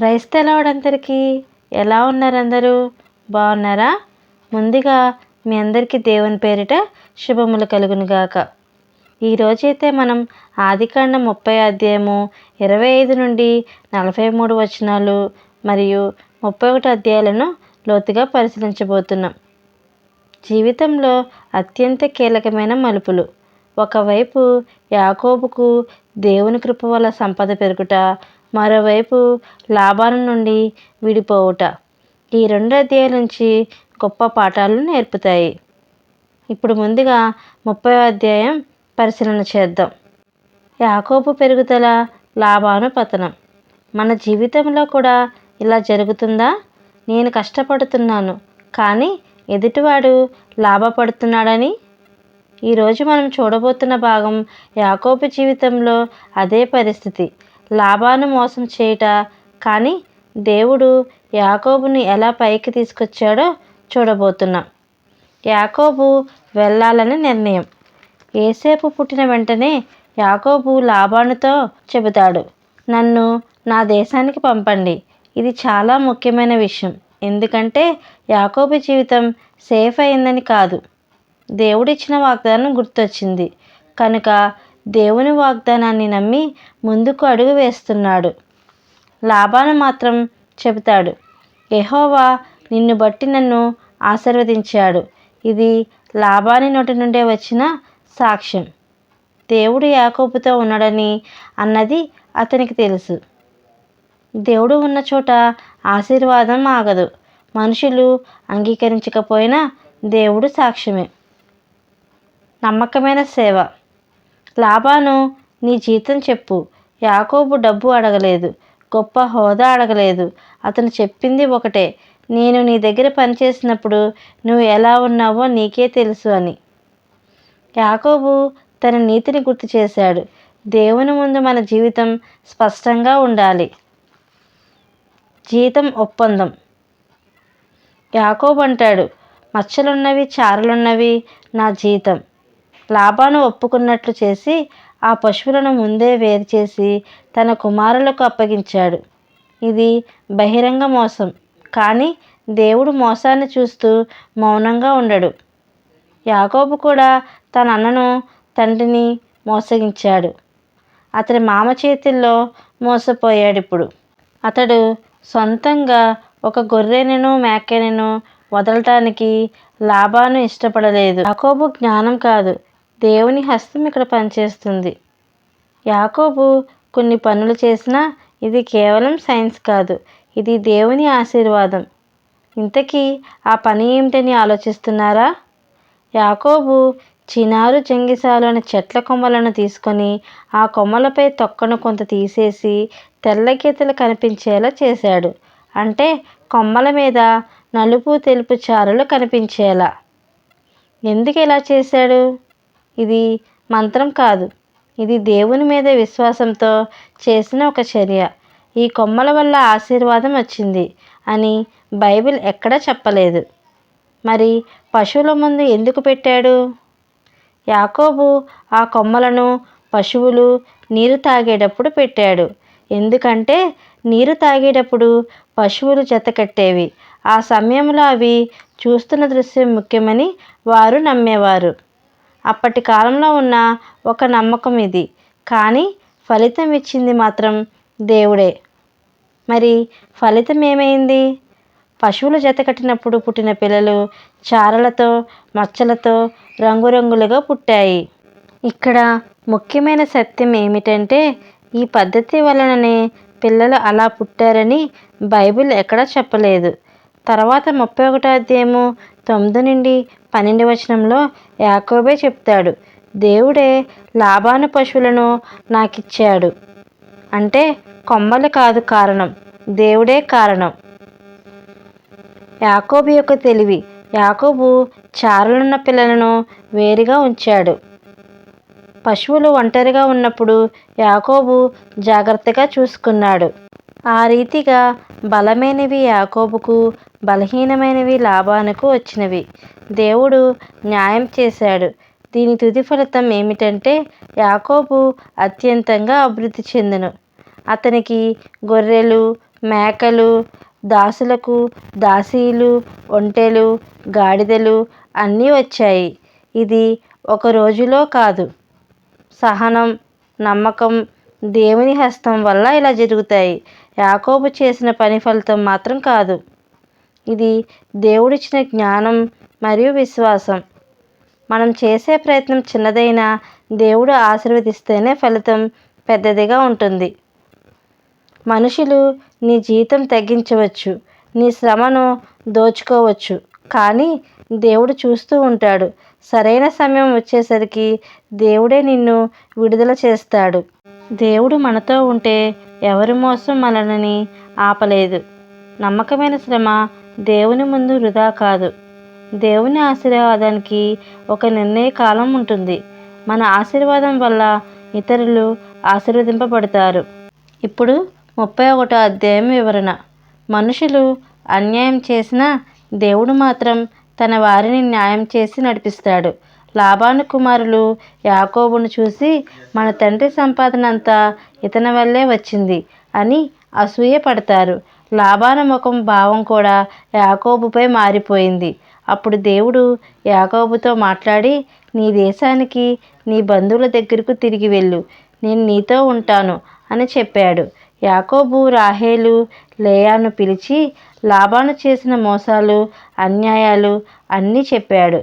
క్రైస్తలవాడందరికీ ఎలా ఉన్నారు అందరూ బాగున్నారా? ముందుగా మీ అందరికీ దేవుని పేరిట శుభములు కలుగును గాక. ఈరోజైతే మనం ఆదికాండం ముప్పై అధ్యాయము ఇరవై ఐదు నుండి నలభై మూడు వచనాలు మరియు ముప్పై ఒకటి అధ్యాయాలను లోతుగా పరిశీలించబోతున్నాం. జీవితంలో అత్యంత కీలకమైన మలుపులు. ఒకవైపు యాకోబుకు దేవుని కృప వల్ల సంపద పెరుగుట మరోవైపు లాభాల నుండి విడిపోవుట. ఈ రెండు అధ్యాయాల నుంచి గొప్ప పాఠాలను నేర్పుతాయి. ఇప్పుడు ముందుగా ముప్పై అధ్యాయం పరిశీలన చేద్దాం. యాకోబు పెరుగుదల లాభాను పతనం. మన జీవితంలో కూడా ఇలా జరుగుతుందా? నేను కష్టపడుతున్నాను కానీ ఎదుటివాడు లాభపడుతున్నాడని? ఈరోజు మనం చూడబోతున్న భాగం యాకోబు జీవితంలో అదే పరిస్థితి. లాభాను మోసం చేయుట. కానీ దేవుడు యాకోబుని ఎలా పైకి తీసుకొచ్చాడో చూడబోతున్నాం. యాకోబు వెళ్ళాలని నిర్ణయం. ఏసేపు పుట్టిన వెంటనే యాకోబు లాభానుతో చెబుతాడు నన్ను నా దేశానికి పంపండి. ఇది చాలా ముఖ్యమైన విషయం. ఎందుకంటే యాకోబు జీవితం సేఫ్ అయిందని కాదు. దేవుడిచ్చిన వాగ్దానం గుర్తొచ్చింది. కనుక దేవుని వాగ్దానాన్ని నమ్మి ముందుకు అడుగు వేస్తున్నాడు. లాభాను మాత్రం చెబుతాడు ఎహోవా నిన్ను బట్టి నన్ను ఆశీర్వదించాడు. ఇది లాభాని నోటి నుండే వచ్చిన సాక్ష్యం. దేవుడు యాకోబుతో ఉన్నాడని అన్నది అతనికి తెలుసు. దేవుడు ఉన్న చోట ఆశీర్వాదం ఆగదు. మనుషులు అంగీకరించకపోయినా దేవుడు సాక్ష్యమే. నమ్మకమైన సేవ. లాభాను నీ జీతం చెప్పు. యాకోబు డబ్బు అడగలేదు. గొప్ప హోదా అడగలేదు. అతను చెప్పింది ఒకటే నేను నీ దగ్గర పనిచేసినప్పుడు నువ్వు ఎలా ఉన్నావో నీకే తెలుసు అని. యాకోబు తన నీతిని గుర్తు చేశాడు. దేవుని ముందు మన జీవితం స్పష్టంగా ఉండాలి. జీతం ఒప్పందం. యాకోబు అంటాడు మచ్చలున్నవి చారలున్నవి నా జీతం. లాభాను ఒప్పుకున్నట్లు చేసి ఆ పశువులను ముందే వేరు చేసి తన కుమారులకు అప్పగించాడు. ఇది బహిరంగ మోసం. కానీ దేవుడు మోసాన్ని చూస్తూ మౌనంగా ఉండడు. యాకోబు కూడా తన అన్నను తండ్రిని మోసగించాడు. అతని మామ చేతుల్లో మోసపోయాడు ఇప్పుడు అతడు సొంతంగా ఒక గొర్రెనను మేకెనను వదలటానికి లాభాను ఇష్టపడలేదు. యాకోబు జ్ఞానం కాదు. దేవుని హస్తం ఇక్కడ పనిచేస్తుంది. యాకోబు కొన్ని పనులు చేసినా ఇది కేవలం సైన్స్ కాదు ఇది దేవుని ఆశీర్వాదం. ఇంతకీ ఆ పని ఏమిటని ఆలోచిస్తున్నారా? యాకోబు చినారు జంగిసాలోని చెట్ల కొమ్మలను తీసుకొని ఆ కొమ్మలపై తొక్కను కొంత తీసేసి తెల్ల గీతలు కనిపించేలా చేశాడు. అంటే కొమ్మల మీద నలుపు తెలుపు చారులు కనిపించేలా. ఎందుకు ఇలా చేశాడు? ఇది మంత్రం కాదు. ఇది దేవుని మీద విశ్వాసంతో చేసిన ఒక చర్య. ఈ కొమ్మల వల్ల ఆశీర్వాదం వచ్చింది అని బైబిల్ ఎక్కడా చెప్పలేదు. మరి పశువుల ముందు ఎందుకు పెట్టాడు? యాకోబు ఆ కొమ్మలను పశువులు నీరు తాగేటప్పుడు పెట్టాడు. ఎందుకంటే నీరు తాగేటప్పుడు పశువులు జతకట్టేవి ఆ సమయంలో అవి చూస్తున్న దృశ్యం ముఖ్యమని వారు నమ్మేవారు. అప్పటి కాలంలో ఉన్న ఒక నమ్మకం ఇది. కానీ ఫలితం ఇచ్చింది మాత్రం దేవుడే. మరి ఫలితం ఏమైంది? పశువులు జతకట్టినప్పుడు పుట్టిన పిల్లలు చారలతో మచ్చలతో రంగురంగులుగా పుట్టాయి. ఇక్కడ ముఖ్యమైన సత్యం ఏమిటంటే ఈ పద్ధతి వలననే పిల్లలు అలా పుట్టారని బైబిల్ ఎక్కడా చెప్పలేదు. తర్వాత ముప్పై ఒకటో అధ్యాయము తొమ్మిది నుండి పన్నెండు వచనంలో యాకోబే చెప్తాడు దేవుడే లాభాను పశువులను నాకిచ్చాడు. అంటే కొమ్మలు కాదు కారణం దేవుడే కారణం. యాకోబు యొక్క తెలివి యాకోబు చారులున్న పిల్లలను వేరుగా ఉంచాడు. పశువులు ఒంటరిగా ఉన్నప్పుడు యాకోబు జాగ్రత్తగా చూసుకున్నాడు. ఆ రీతిగా బలమైనవి యాకోబుకు బలహీనమైనవి లాభానికి వచ్చినవి. దేవుడు న్యాయం చేశాడు. దీని తుది ఫలితం ఏమిటంటే యాకోబు అత్యంతంగా అభివృద్ధి చెందెను. అతనికి గొర్రెలు మేకలు దాసులకు దాసీలు ఒంటెలు గాడిదలు అన్నీ వచ్చాయి. ఇది ఒక రోజులో కాదు. సహనం నమ్మకం దేవుని హస్తం వల్ల ఇలా జరుగుతాయి. యాకోబు చేసిన పని ఫలితం మాత్రం కాదు. ఇది దేవుడిచ్చిన జ్ఞానం మరియు విశ్వాసం. మనం చేసే ప్రయత్నం చిన్నదైనా దేవుడు ఆశీర్వదిస్తేనే ఫలితం పెద్దదిగా ఉంటుంది. మనుషులు నీ జీతం తగ్గించవచ్చు నీ శ్రమను దోచుకోవచ్చు కానీ దేవుడు చూస్తూ ఉంటాడు. సరైన సమయం వచ్చేసరికి దేవుడే నిన్ను విడుదల చేస్తాడు. దేవుడు మనతో ఉంటే ఎవరి మోసం మనల్ని ఆపలేదు. నమ్మకమైన శ్రమ దేవుని ముందు వృధా కాదు. దేవుని ఆశీర్వాదానికి ఒక నిర్ణయ కాలం ఉంటుంది. మన ఆశీర్వాదం వల్ల ఇతరులు ఆశీర్వదింపబడతారు. ఇప్పుడు ముప్పై ఒకటో అధ్యాయం వివరణ. మనుషులు అన్యాయం చేసినా దేవుడు మాత్రం తన వారిని న్యాయం చేసి నడిపిస్తాడు. లాభాను కుమారులు యాకోబును చూసి మన తండ్రి సంపాదన అంతా ఇతని వల్లే వచ్చింది అని అసూయ పడతారు లాభాన ముఖం భావం కూడా యాకోబుపై మారిపోయింది. అప్పుడు దేవుడు యాకోబుతో మాట్లాడి నీ దేశానికి నీ బంధువుల దగ్గరకు తిరిగి వెళ్ళు. నేను నీతో ఉంటాను అని చెప్పాడు. యాకోబు రాహేలు లేయాను పిలిచి లాభాను చేసిన మోసాలు అన్యాయాలు అన్నీ చెప్పాడు.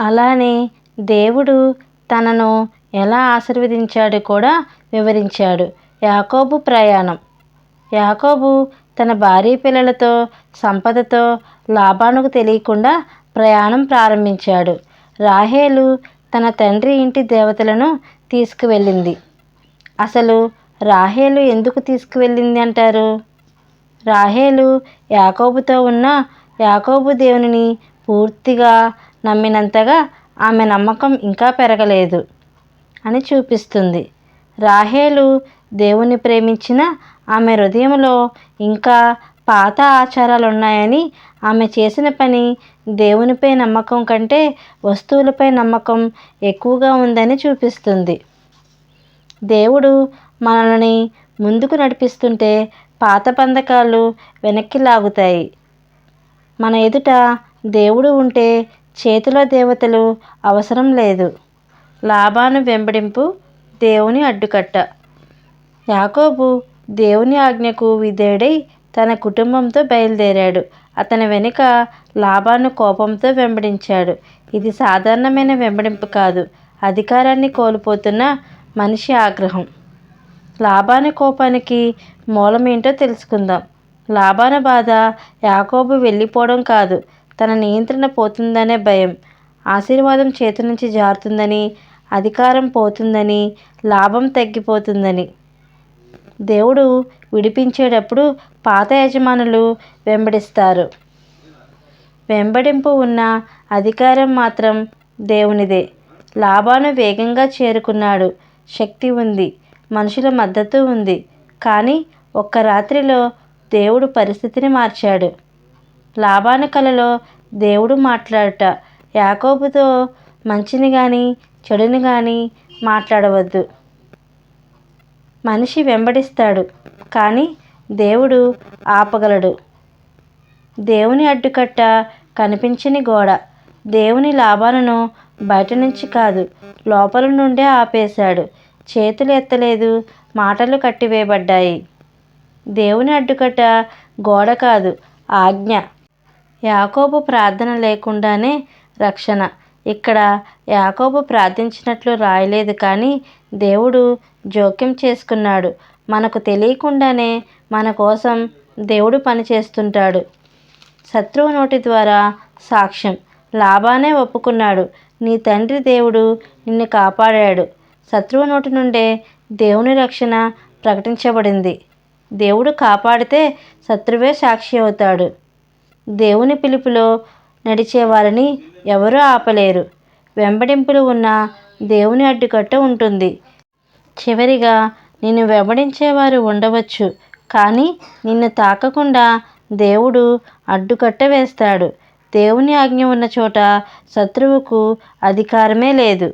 అలానే దేవుడు తనను ఎలా ఆశీర్వదించాడు కూడా వివరించాడు. యాకోబు ప్రయాణం. యాకోబు తన భార్య పిల్లలతో సంపదతో లాభానికి తెలియకుండా ప్రయాణం ప్రారంభించాడు. రాహేలు తన తండ్రి ఇంటి దేవతలను తీసుకువెళ్ళింది. అసలు రాహేలు ఎందుకు తీసుకువెళ్ళింది అంటారు? రాహేలు యాకోబుతో ఉన్న యాకోబు దేవునిని పూర్తిగా నమ్మినంతగా ఆమె నమ్మకం ఇంకా పెరగలేదు అని చూపిస్తుంది. రాహేలు దేవుని ప్రేమించిన ఆమె హృదయంలో ఇంకా పాత ఆచారాలు ఉన్నాయని ఆమె చేసిన పని దేవునిపై నమ్మకం కంటే వస్తువులపై నమ్మకం ఎక్కువగా ఉందని చూపిస్తుంది. దేవుడు మనల్ని ముందుకు నడిపిస్తుంటే పాత పందకాలు వెనక్కి లాగుతాయి. మన ఎదుట దేవుడు ఉంటే చేతిలో దేవతలు అవసరం లేదు. లాభాను వెంబడింపు దేవుని అడ్డుకట్ట. యాకోబు దేవుని ఆజ్ఞకు విధేయుడై తన కుటుంబంతో బయలుదేరాడు. అతని వెనుక లాభాను కోపంతో వెంబడించాడు. ఇది సాధారణమైన వెంబడింపు కాదు. అధికారాన్ని కోల్పోతున్న మనిషి ఆగ్రహం. లాభాను కోపానికి మూలమేంటో తెలుసుకుందాం. లాభాన బాధ యాకోబు వెళ్ళిపోవడం కాదు. తన నియంత్రణ పోతుందనే భయం. ఆశీర్వాదం చేతి నుంచి జారుతుందని అధికారం పోతుందని లాభం తగ్గిపోతుందని. దేవుడు విడిపించేటప్పుడు పాత యజమానులు వెంబడిస్తారు. వెంబడింపు ఉన్న అధికారం మాత్రం దేవునిదే. లాభాను వేగంగా చేరుకున్నాడు. శక్తి ఉంది. మనుషుల మద్దతు ఉంది. కానీ ఒక్క రాత్రిలో దేవుడు పరిస్థితిని మార్చాడు. లాభాను కలలో దేవుడు మాట్లాడట. యాకోబుతో మంచిని కానీ చెడుని కానీ మాట్లాడవద్దు. మనిషి వెంబడిస్తాడు కానీ దేవుడు ఆపగలడు. దేవుని అడ్డుకట్ట కనిపించని గోడ దేవుని లాభాలను బయట నుంచి కాదు లోపల నుండే ఆపేశాడు. చేతులు ఎత్తలేదు మాటలు కట్టివేయబడ్డాయి. దేవుని అడ్డుకట్ట గోడ కాదు ఆజ్ఞ. యాకోబు ప్రార్థన లేకుండానే రక్షణ. ఇక్కడ యాకోబు ప్రార్థించినట్లు రాయలేదు కానీ దేవుడు జోక్యం చేసుకున్నాడు. మనకు తెలియకుండానే మన కోసం దేవుడు పనిచేస్తుంటాడు. శత్రువు నోటి ద్వారా సాక్ష్యం. లాభానే ఒప్పుకున్నాడు. నీ తండ్రి దేవుడు నిన్ను కాపాడాడు. శత్రువు నోటి నుండే దేవుని రక్షణ ప్రకటించబడింది. దేవుడు కాపాడితే శత్రువే సాక్షి అవుతాడు. దేవుని పిలుపులో నడిచే వారిని ఎవరూ ఆపలేరు. వెంబడింపులు ఉన్న దేవుని అడ్డుకట్ట ఉంటుంది. చివరిగా నిన్ను వెంబడించేవారు ఉండవచ్చు కానీ నిన్ను తాకకుండా దేవుడు అడ్డుకట్ట వేస్తాడు. దేవుని ఆజ్ఞ ఉన్న చోట శత్రువుకు అధికారమే లేదు.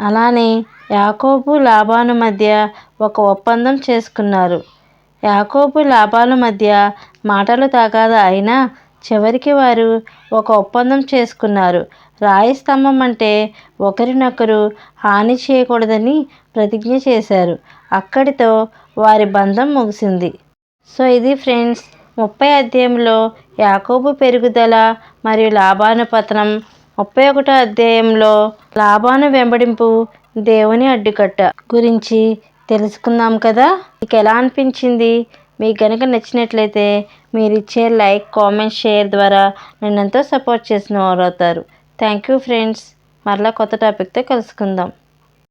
అలానే యాకోబు లాభాను మధ్య ఒక ఒప్పందం చేసుకున్నారు. యాకోబు లాభాల మధ్య మాటలు తాగాద అయినా చివరికి వారు ఒక ఒప్పందం చేసుకున్నారు. రాయి స్తంభం అంటే ఒకరినొకరు హాని చేయకూడదని ప్రతిజ్ఞ చేశారు. అక్కడితో వారి బంధం ముగిసింది. సో ఇది ఫ్రెండ్స్ ముప్పై అధ్యాయంలో యాకోబు పెరుగుదల మరియు లాభాను పతనం. ముప్పై ఒకటో అధ్యాయంలో లాభాను వెంబడింపు దేవుని అడ్డుకట్ట గురించి తెలుసుకుందాం కదా? మీకు ఎలా అనిపించింది? మీకు కనుక నచ్చినట్లయితే మీరు ఇచ్చే లైక్ కామెంట్ షేర్ ద్వారా నన్ను ఎంతో సపోర్ట్ చేసిన వారు అవుతారు. Thank you friends. మరలా కొత్త టాపిక్తో కలుసుకుందాం.